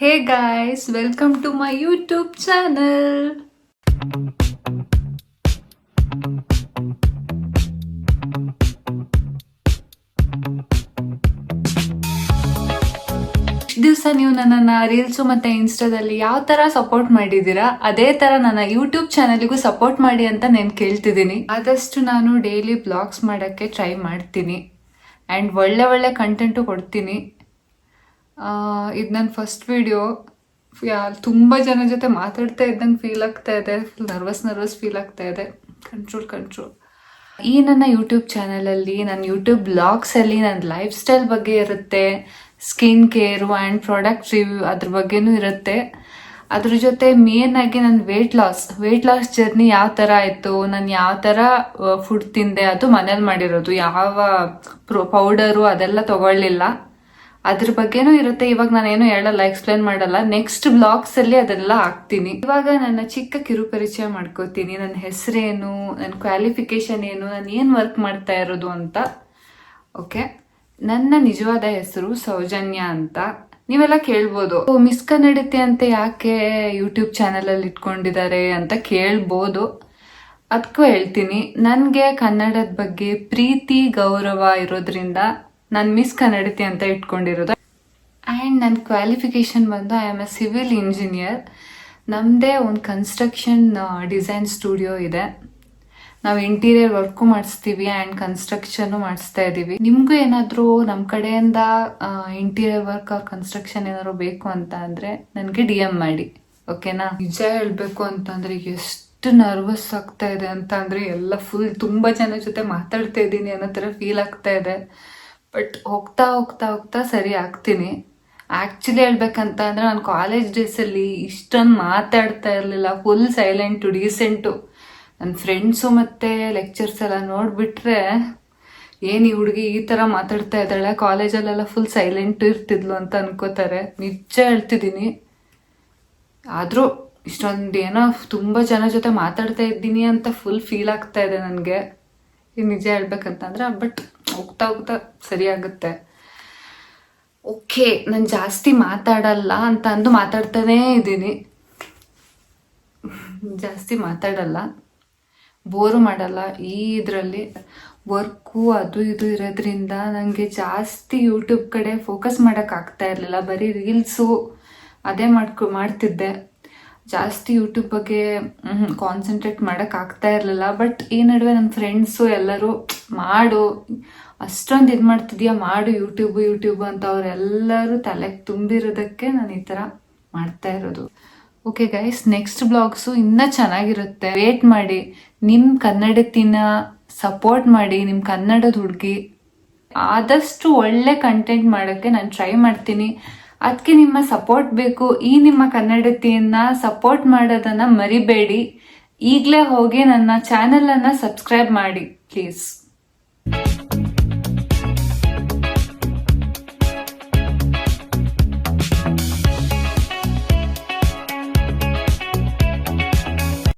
Hey guys, welcome to my YouTube channel. ದಿವಸ ನೀವು ನನ್ನನ್ನು ರೀಲ್ಸು ಮತ್ತೆ ಇನ್ಸ್ಟಾದಲ್ಲಿ ಯಾವ ತರ ಸಪೋರ್ಟ್ ಮಾಡಿದೀರಾ ಅದೇ ತರ ನನ್ನ ಯೂಟ್ಯೂಬ್ ಚಾನಲ್ಗೂ ಸಪೋರ್ಟ್ ಮಾಡಿ ಅಂತ ನಾನು ಕೇಳ್ತಿದ್ದೀನಿ. ಆದಷ್ಟು ನಾನು ಡೈಲಿ ಬ್ಲಾಗ್ಸ್ ಮಾಡೋಕ್ಕೆ ಟ್ರೈ ಮಾಡ್ತೀನಿ. ಆ್ಯಂಡ್ ಒಳ್ಳೆ ಒಳ್ಳೆ ಕಂಟೆಂಟು ಕೊಡ್ತೀನಿ. ಇದು ನನ್ನ ಫಸ್ಟ್ ವಿಡಿಯೋ ತುಂಬ ಜನ ಜೊತೆ ಮಾತಾಡ್ತಾ ಇದ್ದಂಗೆ ಫೀಲ್ ಆಗ್ತಾ ಇದೆ. ಫುಲ್ ನರ್ವಸ್ ನರ್ವಸ್ ಫೀಲ್ ಆಗ್ತಾ ಇದೆ. ಕಂಟ್ರೋಲ್ ಕಂಟ್ರೋಲ್ ಈ ನನ್ನ ಯೂಟ್ಯೂಬ್ ಚಾನಲಲ್ಲಿ ನನ್ನ ಯೂಟ್ಯೂಬ್ ಬ್ಲಾಗ್ಸಲ್ಲಿ ನನ್ನ ಲೈಫ್ ಸ್ಟೈಲ್ ಬಗ್ಗೆ ಇರುತ್ತೆ. Skin care and product review ಅದ್ರ ಬಗ್ಗೆನೂ ಇರುತ್ತೆ. ಅದ್ರ ಜೊತೆ ಮೇನ್ ಆಗಿ ನನ್ನ weight loss weight loss journey ಯಾವ ಥರ ಆಯಿತು? ನಾನು ಯಾವ ಥರ ಫುಡ್ ತಿಂದೆ? ಅದು ಮನೇಲಿ ಮಾಡಿರೋದು. ಯಾವ ಪ್ರೊ ಪೌಡರು ಅದೆಲ್ಲ ತಗೊಳ್ಳಿಲ್ಲ. ಅದ್ರ ಬಗ್ಗೆನೂ ಇರುತ್ತೆ. ಇವಾಗ ನಾನೇನು ಹೇಳಲ್ಲ ಎಕ್ಸ್ಪ್ಲೇನ್ ಮಾಡಲ್ಲ. ನೆಕ್ಸ್ಟ್ ಬ್ಲಾಗ್ಸ್ ಅಲ್ಲಿ ಅದೆಲ್ಲ ಹಾಕ್ತೀನಿ. ಇವಾಗ ನನ್ನ ಚಿಕ್ಕ ಕಿರು ಪರಿಚಯ ಮಾಡ್ಕೋತೀನಿ. ನನ್ನ ಹೆಸರೇನು ನನ್ನ ಕ್ವಾಲಿಫಿಕೇಶನ್ ಏನು ನಾನು ಏನು ವರ್ಕ್ ಮಾಡ್ತಾ ಇರೋದು ಅಂತ. ಓಕೆ ನನ್ನ ನಿಜವಾದ ಹೆಸರು ಸೌಜನ್ಯ ಅಂತ. ನೀವೆಲ್ಲ ಕೇಳ್ಬೋದು. "ಓ, ಮಿಸ್ ಕನ್ನಡತೆ ಅಂತ ಯಾಕೆ ಯೂಟ್ಯೂಬ್ ಚಾನಲ್ ಅಲ್ಲಿ ಇಟ್ಕೊಂಡಿದ್ದಾರೆ ಅಂತ ಕೇಳ್ಬೋದು. ಅದಕ್ಕೂ ಹೇಳ್ತೀನಿ. ನನಗೆ ಕನ್ನಡದ ಬಗ್ಗೆ ಪ್ರೀತಿ ಗೌರವ ಇರೋದ್ರಿಂದ ನಾನು ಮಿಸ್ ಕನ್ನಡತಿ ಅಂತ ಇಟ್ಕೊಂಡಿರೋದು. ಆ್ಯಂಡ್ ನನ್ನ ಕ್ವಾಲಿಫಿಕೇಷನ್ ಬಂದು I am a civil engineer ನಮ್ಮದೇ ಒಂದು ಕನ್ಸ್ಟ್ರಕ್ಷನ್ ಡಿಸೈನ್ ಸ್ಟುಡಿಯೋ ಇದೆ. ನಾವು ಇಂಟೀರಿಯರ್ ವರ್ಕು ಮಾಡಿಸ್ತೀವಿ ಆ್ಯಂಡ್ ಕನ್ಸ್ಟ್ರಕ್ಷನ್ನು ಮಾಡಿಸ್ತಾ ಇದ್ದೀವಿ ನಿಮಗೂ ಏನಾದರೂ ನಮ್ಮ ಕಡೆಯಿಂದ ಇಂಟೀರಿಯರ್ ವರ್ಕ್ ಆರ್ ಕನ್ಸ್ಟ್ರಕ್ಷನ್ ಏನಾದ್ರು ಬೇಕು ಅಂತ ಅಂದರೆ ನನಗೆ ಡಿ ಎಂ ಮಾಡಿ. ಓಕೆನಾ ನಿಜ ಹೇಳಬೇಕು ಅಂತಂದರೆ ಎಷ್ಟು ನರ್ವಸ್ ಆಗ್ತಾ ಇದೆ ಅಂತ ಅಂದರೆ ಎಲ್ಲ ಫುಲ್ ತುಂಬ ಜನ ಜೊತೆ ಮಾತಾಡ್ತಾ ಇದ್ದೀನಿ ಅನ್ನೋ ಥರ ಫೀಲ್ ಆಗ್ತಾ ಇದೆ. ಬಟ್ ಹೋಗ್ತಾ ಹೋಗ್ತಾ ಹೋಗ್ತಾ ಸರಿ ಆಗ್ತೀನಿ. ಆ್ಯಕ್ಚುಲಿ ಹೇಳ್ಬೇಕಂತ ಅಂದರೆ ನಾನು ಕಾಲೇಜ್ ಡೇಸಲ್ಲಿ ಇಷ್ಟೊಂದು ಮಾತಾಡ್ತಾ ಇರಲಿಲ್ಲ ಫುಲ್ ಸೈಲೆಂಟು ಡೀಸೆಂಟು ನನ್ನ ಫ್ರೆಂಡ್ಸು ಮತ್ತು ಲೆಕ್ಚರ್ಸ್ ಎಲ್ಲ ನೋಡಿಬಿಟ್ರೆ ಏನು ಈ ಹುಡುಗಿ ಈ ಥರ ಮಾತಾಡ್ತಾ ಇದ್ದಾಳೆ ಕಾಲೇಜಲ್ಲೆಲ್ಲ ಫುಲ್ ಸೈಲೆಂಟು ಇರ್ತಿದ್ಲು ಅಂತ ಅನ್ಕೋತಾರೆ. ನಿಜ ಹೇಳ್ತಿದ್ದೀನಿ. ಆದರೂ ಇಷ್ಟೊಂದು ಏನೋ ತುಂಬ ಜನ ಜೊತೆ ಮಾತಾಡ್ತಾ ಇದ್ದೀನಿ ಅಂತ ಫುಲ್ ಫೀಲ್ ಆಗ್ತಾ ಇದೆ ನನಗೆ. ನಿಜ ಹೇಳ್ಬೇಕಂತಂದ್ರೆ ಬಟ್ ಹೋಗ್ತಾ ಹೋಗ್ತಾ ಸರಿಯಾಗುತ್ತೆ ಓಕೆ, ನಾನು ಜಾಸ್ತಿ ಮಾತಾಡಲ್ಲ ಅಂತ ಅಂದು ಮಾತಾಡ್ತಾನೇ ಇದ್ದೀನಿ. ಜಾಸ್ತಿ ಮಾತಾಡಲ್ಲ. ಬೋರು ಮಾಡಲ್ಲ. ಈ ಇದರಲ್ಲಿ ವರ್ಕು ಅದು ಇದು ಇರೋದ್ರಿಂದ ನನಗೆ ಜಾಸ್ತಿ ಯೂಟ್ಯೂಬ್ ಕಡೆ ಫೋಕಸ್ ಮಾಡೋಕ್ಕಾಗ್ತಾ ಇರಲಿಲ್ಲ. ಬರೀ ರೀಲ್ಸು ಅದೇ ಮಾಡ್ಕೊ, ಮಾಡ್ತಿದ್ದೆ. ಜಾಸ್ತಿ ಯೂಟ್ಯೂಬ್ ಬಗ್ಗೆ ಕಾನ್ಸಂಟ್ರೇಟ್ ಮಾಡೋಕ್ಕಾಗ್ತಾ ಇರಲಿಲ್ಲ. ಬಟ್ ಈ ನಡುವೆ ನನ್ನ ಫ್ರೆಂಡ್ಸು ಎಲ್ಲರೂ, ಮಾಡು, ಅಷ್ಟೊಂದು ಇದು ಮಾಡ್ತಿದ್ಯಾ? ಮಾಡು ಯೂಟ್ಯೂಬು ಯೂಟ್ಯೂಬ್ ಅಂತ ಅವರೆಲ್ಲರೂ ತಲೆಗೆ ತುಂಬಿರೋದಕ್ಕೆ ನಾನು ಈ ಥರ ಮಾಡ್ತಾ ಇರೋದು. ಓಕೆ ಗೈಸ್ ನೆಕ್ಸ್ಟ್ ಬ್ಲಾಗ್ಸು ಇನ್ನೂ ಚೆನ್ನಾಗಿರುತ್ತೆ. ವೇಟ್ ಮಾಡಿ. ನಿಮ್ಮ ಕನ್ನಡತಿನ ಸಪೋರ್ಟ್ ಮಾಡಿ. ನಿಮ್ಮ ಕನ್ನಡದ ಹುಡುಗಿ. ಆದಷ್ಟು ಒಳ್ಳೆ ಕಂಟೆಂಟ್ ಮಾಡೋಕ್ಕೆ ನಾನು ಟ್ರೈ ಮಾಡ್ತೀನಿ. ಅದಕ್ಕೆ ನಿಮ್ಮ ಸಪೋರ್ಟ್ ಬೇಕು. ಈ ನಿಮ್ಮ ಕನ್ನಡತಿಯನ್ನ ಸಪೋರ್ಟ್ ಮಾಡೋದನ್ನ ಮರಿಬೇಡಿ. ಈಗಲೇ ಹೋಗಿ ನನ್ನ ಚಾನೆಲನ್ನು ಸಬ್ಸ್ಕ್ರೈಬ್ ಮಾಡಿ ಪ್ಲೀಸ್